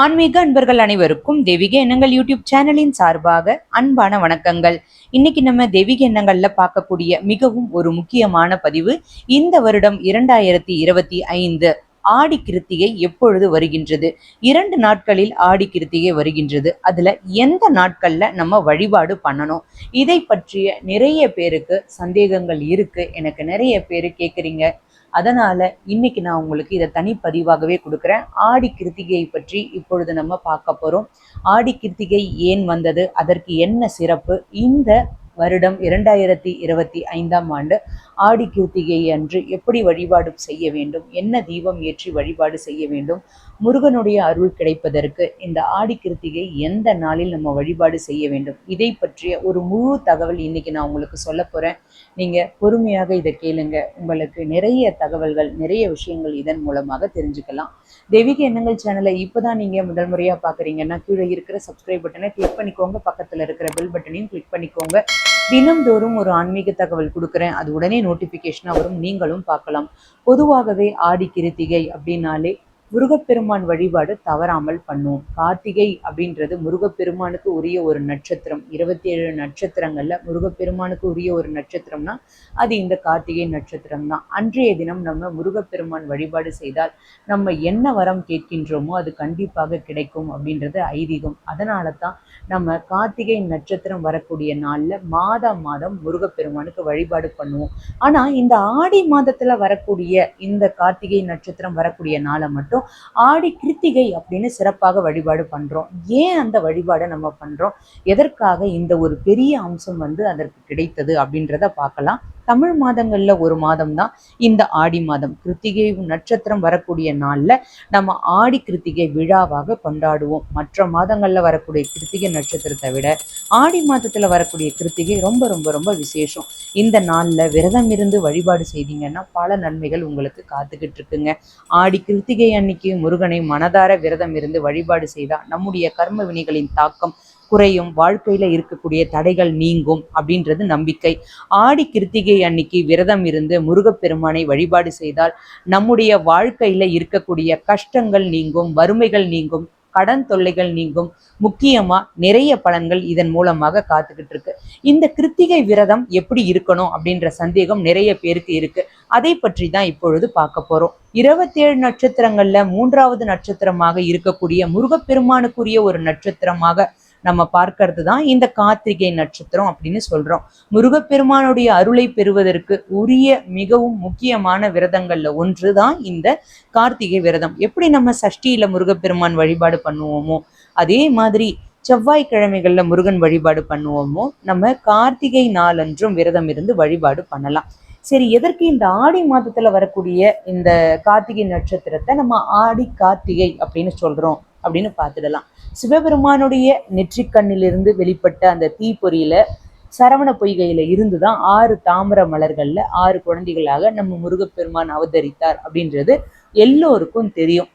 ஆன்மீக அன்பர்கள் அனைவருக்கும் தெய்வீக எண்ணங்கள் யூடியூப் சேனலின் சார்பாக அன்பான வணக்கங்கள். இன்னைக்கு நம்ம தெய்வீக எண்ணங்கள்ல பார்க்கக்கூடிய மிகவும் ஒரு முக்கியமான பதிவு இந்த வருடம் இரண்டாயிரத்தி இருபத்தி ஐந்து ஆடி கிருத்திகை எப்பொழுது வருகின்றது? இரண்டு நாட்களில் ஆடி கிருத்திகை வருகின்றது. அதுல எந்த நாட்கள்ல நம்ம வழிபாடு பண்ணணும்? இதை பற்றிய நிறைய பேருக்கு சந்தேகங்கள் இருக்கு. எனக்கு நிறைய பேர் கேட்குறீங்க அதனால இன்னைக்கு நான் உங்களுக்கு இதை தனிப்பதிவாகவே கொடுக்குறேன். ஆடி கிருத்திகையை பற்றி இப்பொழுது நம்ம பார்க்க போறோம். ஆடி கிருத்திகை ஏன் வந்தது? அதற்கு என்ன சிறப்பு? இந்த வருடம் இரண்டாயிரத்தி இருபத்தி ஐந்தாம் ஆண்டு ஆடி கிருத்திகை அன்று எப்படி வழிபாடு செய்ய வேண்டும்? என்ன தீபம் ஏற்றி வழிபாடு செய்ய வேண்டும்? முருகனுடைய அருள் கிடைப்பதற்கு இந்த ஆடி கிருத்திகை எந்த நாளில் நம்ம வழிபாடு செய்ய வேண்டும்? இதை பற்றிய ஒரு முழு தகவல் இன்னைக்கு நான் உங்களுக்கு சொல்ல போறேன். நீங்க பொறுமையாக இதை கேளுங்க. உங்களுக்கு நிறைய தகவல்கள் நிறைய விஷயங்கள் இதன் மூலமாக தெரிஞ்சுக்கலாம். தெய்வீக எண்ணங்கள் சேனலை இப்போதான் நீங்க முதல் முறையா பாக்குறீங்கன்னா கீழே இருக்கிற சப்ஸ்கிரைப் பட்டனை கிளிக் பண்ணிக்கோங்க. பக்கத்துல இருக்கிற பெல் பட்டனையும் கிளிக் பண்ணிக்கோங்க. தினம்தோறும் ஒரு ஆன்மீக தகவல் கொடுக்குறேன். அது உடனே நோட்டிஃபிகேஷனாக வரும். நீங்களும் பார்க்கலாம். பொதுவாகவே ஆடி கிருத்திகை அப்படின்னாலே முருகப்பெருமான் வழிபாடு தவறாமல் பண்ணுவோம். கார்த்திகை அப்படின்றது முருகப்பெருமானுக்கு உரிய ஒரு நட்சத்திரம். இருபத்தி ஏழு நட்சத்திரங்கள்ல முருகப்பெருமானுக்கு உரிய ஒரு நட்சத்திரம்னா அது இந்த கார்த்திகை நட்சத்திரம் தான் அன்றைய தினம் நம்ம முருகப்பெருமான் வழிபாடு செய்தால் நம்ம என்ன வரம் கேட்கின்றோமோ அது கண்டிப்பாக கிடைக்கும் அப்படின்றது ஐதீகம். அதனால தான் நம்ம கார்த்திகை நட்சத்திரம் வரக்கூடிய நாளில் மாதம் மாதம் முருகப்பெருமானுக்கு வழிபாடு பண்ணுவோம். ஆனால் இந்த ஆடி மாதத்தில் வரக்கூடிய இந்த கார்த்திகை நட்சத்திரம் வரக்கூடிய நாளை மட்டும் ஆடி கிருத்திகை அப்படின்னு சிறப்பாக வழிபாடு பண்றோம். ஏன் அந்த வழிபாடை நம்ம பண்றோம்? எதற்காக இந்த ஒரு பெரிய அம்சம் வந்து அதற்கு கிடைத்தது அப்படின்றத பார்க்கலாம். தமிழ் மாதங்கள்ல ஒரு மாதம் தான் இந்த ஆடி மாதம். கிருத்திகை நட்சத்திரம் வரக்கூடிய நாள்ல நம்ம ஆடி கிருத்திகை விழாவாக கொண்டாடுவோம். மற்ற மாதங்கள்ல வரக்கூடிய கிருத்திகை நட்சத்திரத்தை விட ஆடி மாதத்துல வரக்கூடிய கிருத்திகை ரொம்ப ரொம்ப ரொம்ப விசேஷம். இந்த நாள்ல விரதம் இருந்து வழிபாடு செய்தீங்கன்னா பல நன்மைகள் உங்களுக்கு காத்துக்கிட்டு இருக்குங்க. ஆடி கிருத்திகை அன்னைக்கு முருகனை மனதார விரதம் இருந்து வழிபாடு செய்தா நம்முடைய கர்ம வினைகளின் தாக்கம் குறையும் வாழ்க்கையில இருக்கக்கூடிய தடைகள் நீங்கும் அப்படின்றது நம்பிக்கை. ஆடி கிருத்திகை அன்னைக்கு விரதம் இருந்து முருகப்பெருமானை வழிபாடு செய்தால் நம்முடைய வாழ்க்கையில இருக்கக்கூடிய கஷ்டங்கள் நீங்கும் வறுமைகள் நீங்கும் கடன் தொல்லைகள் நீங்கும். முக்கியமா நிறைய பலன்கள் இதன் மூலமாக காத்துக்கிட்டு இருக்கு. இந்த கிருத்திகை விரதம் எப்படி இருக்கணும் அப்படின்ற சந்தேகம் நிறைய பேருக்கு இருக்கு. அதை பற்றி தான் இப்பொழுது பார்க்க போறோம். இருபத்தேழு நட்சத்திரங்கள்ல மூன்றாவது நட்சத்திரமாக இருக்கக்கூடிய முருகப்பெருமானுக்குரிய ஒரு நட்சத்திரமாக நம்ம பார்க்கறது தான் இந்த கார்த்திகை நட்சத்திரம் அப்படின்னு சொல்றோம். முருகப்பெருமானுடைய அருளை பெறுவதற்கு உரிய மிகவும் முக்கியமான விரதங்கள்ல ஒன்று தான் இந்த கார்த்திகை விரதம். எப்படி நம்ம சஷ்டியில முருகப்பெருமான் வழிபாடு பண்ணுவோமோ அதே மாதிரி செவ்வாய்க்கிழமைகள்ல முருகன் வழிபாடு பண்ணுவோமோ நம்ம கார்த்திகை நாளன்றும் விரதம் இருந்து வழிபாடு பண்ணலாம். சரி எதற்கு இந்த ஆடி மாதத்துல வரக்கூடிய இந்த கார்த்திகை நட்சத்திரத்தை நம்ம ஆடி கார்த்திகை அப்படின்னு சொல்றோம்? அப்படின்னு பார்த்துடலாம். சிவபெருமானுடைய நெற்றிக்கண்ணிலிருந்து வெளிப்பட்ட அந்த தீப்பொறியில சரவண பொய்கையில இருந்து தான் ஆறு தாமர மலர்கள்ல ஆறு குழந்தைகளாக நம்ம முருகப்பெருமான் அவதரித்தார் அப்படின்றது எல்லோருக்கும் தெரியும்.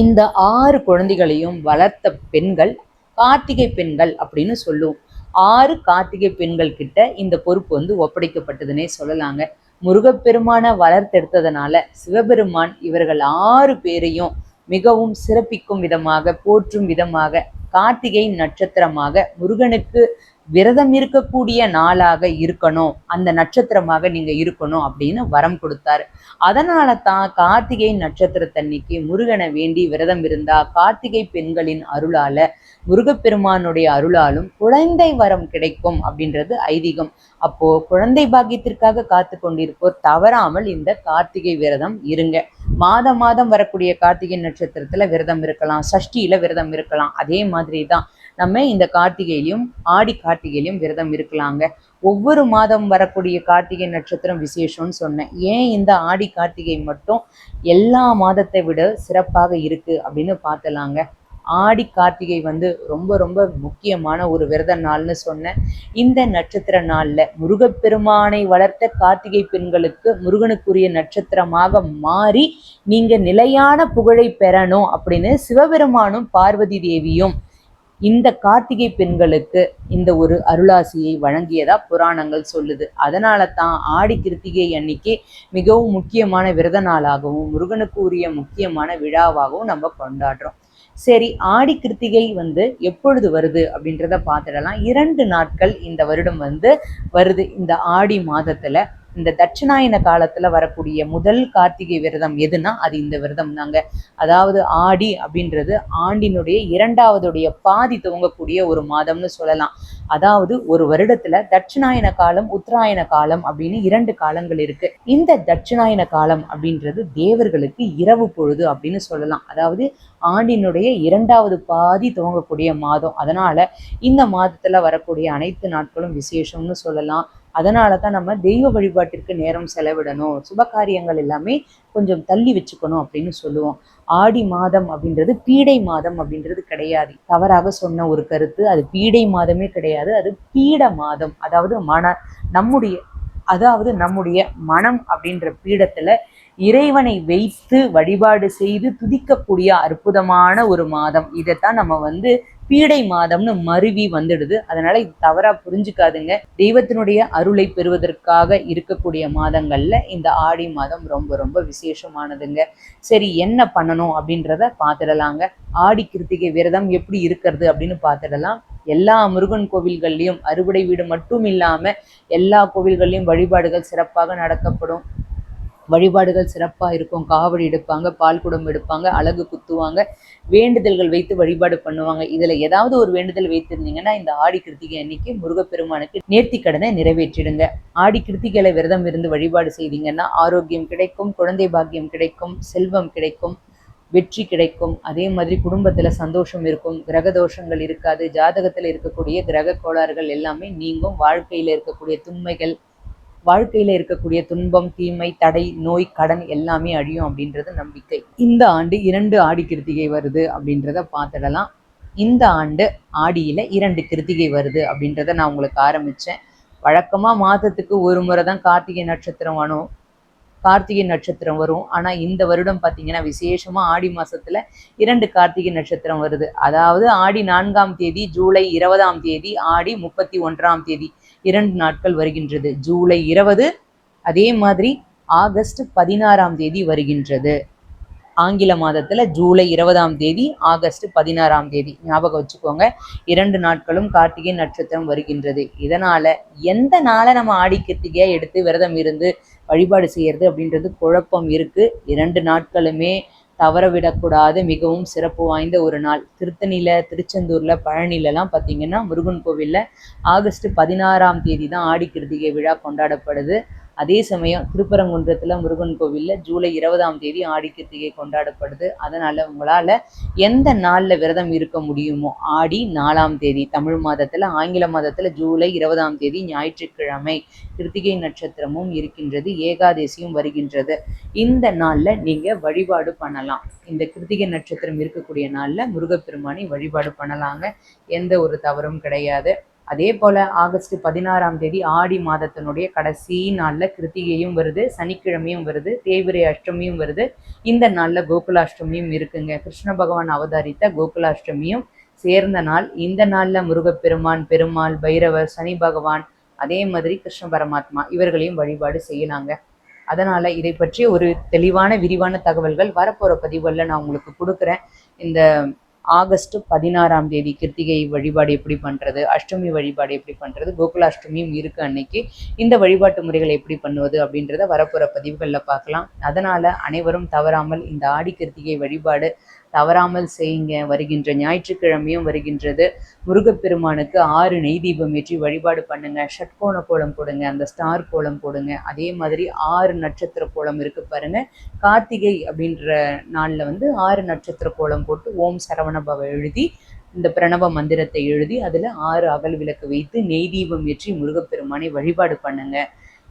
இந்த ஆறு குழந்தைகளையும் வளர்த்த பெண்கள் கார்த்திகை பெண்கள் அப்படின்னு சொல்லுவோம். ஆறு கார்த்திகை பெண்கள் கிட்ட இந்த பொறுப்பு வந்து ஒப்படைக்கப்பட்டதுன்னே சொல்லலாங்க. முருகப்பெருமான வளர்த்தெடுத்ததுனால சிவபெருமான் இவர்கள் ஆறு பேரையும் மிகவும் சிறப்பிக்கும் விதமாக போற்றும் விதமாக கார்த்திகை நட்சத்திரமாக முருகனுக்கு விரதம் இருக்கக்கூடிய நாளாக இருக்கணும். அந்த நட்சத்திரமாக நீங்க இருக்கணும் அப்படின்னு வரம் கொடுத்தாரு. அதனால தான் கார்த்திகை நட்சத்திரத்தன்னைக்கு முருகனை வேண்டி விரதம் இருந்தா கார்த்திகை பெண்களின் அருளால முருகப்பெருமானுடைய அருளாலும் குழந்தை வரம் கிடைக்கும் அப்படின்றது ஐதீகம். அப்போ குழந்தை பாக்கியத்திற்காக காத்து கொண்டிருப்போர் தவறாமல் இந்த கார்த்திகை விரதம் இருங்க. மாதம் மாதம் வரக்கூடிய கார்த்திகை நட்சத்திரத்துல விரதம் இருக்கலாம் சஷ்டியில விரதம் இருக்கலாம். அதே மாதிரி தான் நம்ம இந்த கார்த்திகையிலையும் ஆடி கார்த்திகையிலையும் விரதம் இருக்கலாங்க. ஒவ்வொரு மாதம் வரக்கூடிய கார்த்திகை நட்சத்திரம் விசேஷம்னு சொன்னேன். ஏன் இந்த ஆடி கார்த்திகை மட்டும் எல்லா மாதத்தை விட சிறப்பாக இருக்கு அப்படின்னு பார்த்தலாங்க. ஆடி கார்த்திகை வந்து ரொம்ப ரொம்ப முக்கியமான ஒரு விரத நாள்னு சொன்னேன். இந்த நட்சத்திர நாளில் முருகப்பெருமானை வளர்த்த கார்த்திகை பெண்களுக்கு முருகனுக்குரிய நட்சத்திரமாக மாறி நீங்கள் நிலையான புகழை பெறணும் அப்படின்னு சிவபெருமானும் பார்வதி தேவியும் இந்த கார்த்திகை பெண்களுக்கு இந்த ஒரு அருளாசியை வழங்கியதா புராணங்கள் சொல்லுது. அதனால தான் ஆடி கிருத்திகை அன்னைக்கு மிகவும் முக்கியமான விரத நாளாகவும் முருகனுக்கு உரிய முக்கியமான விழாவாகவும் நம்ம கொண்டாடுறோம். சரி ஆடி கிருத்திகை வந்து எப்பொழுது வருது அப்படின்றத பார்த்துடலாம். இரண்டு நாட்கள் இந்த வருடம் வந்து வருது. இந்த ஆடி மாதத்தில் இந்த தட்சிணாயன காலத்துல வரக்கூடிய முதல் கார்த்திகை விரதம் எதுனா அது இந்த விரதம் தாங்க. அதாவது ஆடி அப்படின்றது ஆண்டினுடைய இரண்டாவதுடைய பாதி துவங்கக்கூடிய ஒரு மாதம்னு சொல்லலாம். அதாவது ஒரு வருடத்துல தட்சிணாயன காலம் உத்தராயண காலம் அப்படின்னு இரண்டு காலங்கள் இருக்கு. இந்த தட்சிணாயன காலம் அப்படின்றது தேவர்களுக்கு இரவு பொழுது அப்படின்னு சொல்லலாம். அதாவது ஆண்டினுடைய இரண்டாவது பாதி துவங்கக்கூடிய மாதம். அதனால இந்த மாதத்துல வரக்கூடிய அனைத்து நாட்களும் விசேஷம்னு சொல்லலாம். அதனால தான் நம்ம தெய்வ வழிபாட்டிற்கு நேரம் செலவிடணும். சுபகாரியங்கள் எல்லாமே கொஞ்சம் தள்ளி வச்சுக்கணும் அப்படின்னு சொல்லுவோம். ஆடி மாதம் அப்படின்றது பீடை மாதம் அப்படின்றது கிடையாது. தவறாக சொன்ன ஒரு கருத்து. அது பீடை மாதமே கிடையாது. அது பீட மாதம். அதாவது மன நம்முடைய அதாவது நம்முடைய மனம் அப்படின்ற பீடத்துல இறைவனை வைத்து வழிபாடு செய்து துதிக்கக்கூடிய அற்புதமான ஒரு மாதம். இதைத்தான் நம்ம வந்து பீடை மாதம்னு மருவி வந்துடுது. அதனால இது தவறா புரிஞ்சுக்காதுங்க. தெய்வத்தினுடைய அருளை பெறுவதற்காக இருக்கக்கூடிய மாதங்கள்ல இந்த ஆடி மாதம் ரொம்ப ரொம்ப விசேஷமானதுங்க. சரி என்ன பண்ணணும் அப்படின்றத பார்த்துடலாங்க ஆடி கிருத்திகை விரதம் எப்படி இருக்கிறது அப்படின்னு பார்த்துடலாம் எல்லா முருகன் கோவில்கள்லையும் அறுவடை வீடு மட்டும் இல்லாம எல்லா கோவில்கள்லையும் வழிபாடுகள் சிறப்பாக நடக்கப்படும். வழிபாடுகள் சிறப்பாக இருக்கும். காவடி எடுப்பாங்க பால் குடம் எடுப்பாங்க அழகு குத்துவாங்க வேண்டுதல்கள் வைத்து வழிபாடு பண்ணுவாங்க. இதில் ஏதாவது ஒரு வேண்டுதல் வைத்திருந்தீங்கன்னா இந்த ஆடி கிருத்திகை அன்னைக்கு முருகப்பெருமானுக்கு நேர்த்தி கடனை நிறைவேற்றிடுங்க. ஆடி கிருத்திகையில விரதம் இருந்து வழிபாடு செய்தீங்கன்னா ஆரோக்கியம் கிடைக்கும் குழந்தை பாக்கியம் கிடைக்கும் செல்வம் கிடைக்கும் வெற்றி கிடைக்கும். அதே மாதிரி குடும்பத்துல சந்தோஷம் இருக்கும் கிரக தோஷங்கள் இருக்காது ஜாதகத்துல இருக்கக்கூடிய கிரக கோளாறுகள் எல்லாமே நீங்கும். வாழ்க்கையில இருக்கக்கூடிய துன்மைகள் வாழ்க்கையில இருக்கக்கூடிய துன்பம் தீமை தடை நோய் கடன் எல்லாமே அழியும் அப்படின்றது நம்பிக்கை. இந்த ஆண்டு இரண்டு ஆடி கிருத்திகை வருது அப்படின்றத பார்த்துடலாம். இந்த ஆண்டு ஆடியில இரண்டு கிருத்திகை வருது அப்படின்றத நான் உங்களுக்கு ஆரம்பிச்சேன். வழக்கமா மாதத்துக்கு ஒரு முறை தான் கார்த்திகை நட்சத்திரம் வரும். கார்த்திகை நட்சத்திரம் வரும். ஆனா இந்த வருடம் பார்த்தீங்கன்னா விசேஷமா ஆடி மாசத்துல இரண்டு கார்த்திகை நட்சத்திரம் வருது. அதாவது ஆடி நான்காம் தேதி ஜூலை இருபதாம் தேதி ஆடி முப்பத்தி ஒன்றாம் தேதி. இரண்டு நாட்கள் வருகின்றது. ஜூலை இருபது அதே மாதிரி ஆகஸ்ட் பதினாறாம் தேதி வருகின்றது. ஆங்கில மாதத்துல ஜூலை இருபதாம் தேதி ஆகஸ்ட் பதினாறாம் தேதி. ஞாபகம் வச்சுக்கோங்க. இரண்டு நாட்களும் கார்த்திகை நட்சத்திரம் வருகின்றது. இதனால எந்த நாளை நம்ம ஆடி எடுத்து விரதம் இருந்து வழிபாடு செய்யறது அப்படின்றது குழப்பம் இருக்கு. இரண்டு நாட்களுமே தவற விடக்கூடாது மிகவும் சிறப்பு வாய்ந்த ஒரு நாள். திருத்தணியில திருச்செந்தூர்ல பழனிலலாம் பார்த்தீங்கன்னா முருகன் கோவில்ல ஆகஸ்ட் பதினாறாம் தேதி தான் ஆடி கிருத்திகை விழா கொண்டாடப்படுது. அதே சமயம் திருப்பரங்குன்றத்தில் முருகன் கோவிலில் ஜூலை இருபதாம் தேதி ஆடி கிருத்திகை கொண்டாடப்படுது. அதனால் உங்களால் எந்த நாளில் விரதம் இருக்க முடியுமோ ஆடி நாலாம் தேதி தமிழ் மாதத்தில் ஆங்கில மாதத்தில் ஜூலை இருபதாம் தேதி ஞாயிற்றுக்கிழமை கிருத்திகை நட்சத்திரமும் இருக்கின்றது ஏகாதசியும் வருகின்றது. இந்த நாளில் நீங்கள் வழிபாடு பண்ணலாம். இந்த கிருத்திகை நட்சத்திரம் இருக்கக்கூடிய நாளில் முருகப்பெருமானை வழிபாடு பண்ணலாங்க. எந்த ஒரு தவறும் கிடையாது. அதே போல ஆகஸ்ட் பதினாறாம் தேதி ஆடி மாதத்தினுடைய கடைசி நாளில் கிருத்திகையும் வருது சனிக்கிழமையும் வருது தேவிரை அஷ்டமியும் வருது. இந்த நாளில் கோகுலாஷ்டமியும் இருக்குங்க. கிருஷ்ண பகவான் அவதாரித்த கோகுலாஷ்டமியும் சேர்ந்த நாள். இந்த நாளில் முருகப்பெருமான் பெருமாள் பைரவர் சனி பகவான் அதே மாதிரி கிருஷ்ண பரமாத்மா இவர்களையும் வழிபாடு செய்யலாங்க. அதனால இதை பற்றி ஒரு தெளிவான விரிவான தகவல்கள் வரப்போற பதிவுகளில் நான் உங்களுக்கு கொடுக்குறேன். இந்த ஆகஸ்ட் பதினாறாம் தேதி கிருத்திகை வழிபாடு எப்படி பண்றது அஷ்டமி வழிபாடு எப்படி பண்றது கோகுலாஷ்டமியும் இருக்கு அன்னைக்கு. இந்த வழிபாட்டு முறைகளை எப்படி பண்ணுவது அப்படின்றத வரப்போகிற பதிவுகளில் பார்க்கலாம். அதனால அனைவரும் தவறாமல் இந்த ஆடி கிருத்திகை வழிபாடு தவறாமல் செய்யுங்க. வருகின்ற ஞாயிற்றுக்கிழமையும் வருகின்றது. முருகப்பெருமானுக்கு ஆறு நெய் தீபம் ஏற்றி வழிபாடு பண்ணுங்க. ஷட்கோண கோலம் போடுங்க. அந்த ஸ்டார் கோலம் போடுங்க. அதே மாதிரி ஆறு நட்சத்திர கோலம் இருக்கு பாருங்க. கார்த்திகை அப்படின்ற நாளில் வந்து ஆறு நட்சத்திர கோலம் போட்டு ஓம் சரவண பவ எழுதி இந்த பிரணவ மந்திரத்தை எழுதி அதில் ஆறு அகல் விளக்கு வைத்து நெய் தீபம் ஏற்றி முருகப்பெருமானை வழிபாடு பண்ணுங்க.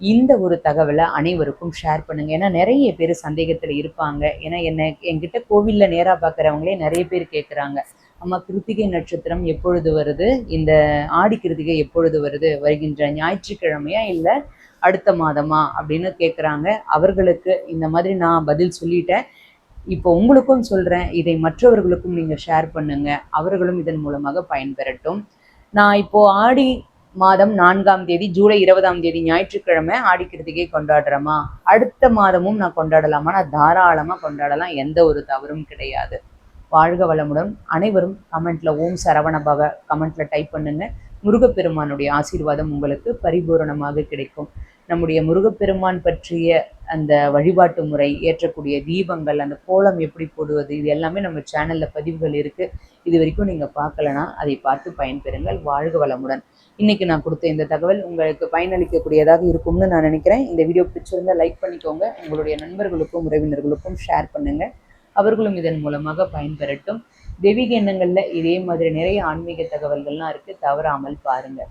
இந்த ஒரு தகவலை அனைவருக்கும் ஷேர் பண்ணுங்க. ஏன்னா நிறைய பேர் சந்தேகத்தில் இருப்பாங்க. ஏன்னா என்ன என்கிட்ட கோவிலில் நேராக பார்க்குறவங்களே நிறைய பேர் கேட்குறாங்க அம்மா கிருத்திகை நட்சத்திரம் எப்பொழுது வருது? இந்த ஆடி கிருத்திகை எப்பொழுது வருது? வருகின்ற ஞாயிற்றுக்கிழமையா இல்லை அடுத்த மாதமா? அப்படின்னு கேட்குறாங்க அவர்களுக்கு இந்த மாதிரி நான் பதில் சொல்லிட்டேன். இப்போ உங்களுக்கும் சொல்கிறேன் இதை மற்றவர்களுக்கும் நீங்கள் ஷேர் பண்ணுங்க. அவர்களும் இதன் மூலமாக பயன்பெறட்டும். நான் இப்போ ஆடி மாதம் நான்காம் தேதி ஜூலை இருபதாம் தேதி ஞாயிற்றுக்கிழமை ஆடிக்கிறதுக்கே கொண்டாடுறோமா அடுத்த மாதமும் நான் கொண்டாடலாமா? நான் தாராளமாக கொண்டாடலாம். எந்த ஒரு தவறும் கிடையாது. வாழ்க வளமுடன். அனைவரும் கமெண்ட்ல ஓம் சரவண பவ கமெண்ட்ல டைப் பண்ணுங்க. முருகப்பெருமானுடைய ஆசீர்வாதம் உங்களுக்கு பரிபூரணமாக கிடைக்கும். நம்முடைய முருகப்பெருமான் பற்றிய அந்த வழிபாட்டு முறை ஏற்றக்கூடிய தீபங்கள் அந்த கோலம் எப்படி போடுவது இது எல்லாமே நம்ம சேனல்ல பதிவுகள் இருக்கு. இது வரைக்கும் நீங்க பார்க்கலனா அதை பார்த்து பயன்பெறுங்கள். வாழ்க வளமுடன். இன்னைக்கு நான் கொடுத்த இந்த தகவல் உங்களுக்கு பயனளிக்கக்கூடியதாக இருக்கும்னு நான் நினைக்கிறேன். இந்த வீடியோ பிடிச்சிருந்தால் லைக் பண்ணிக்கோங்க. உங்களுடைய நண்பர்களுக்கும் உறவினர்களுக்கும் ஷேர் பண்ணுங்க. அவர்களும் இதன் மூலமாக பயன்பெறட்டும். தெய்வீக எண்ணங்களில் இதே மாதிரி நிறைய ஆன்மீக தகவல்கள்லாம் இருக்குது தவறாமல் பாருங்கள்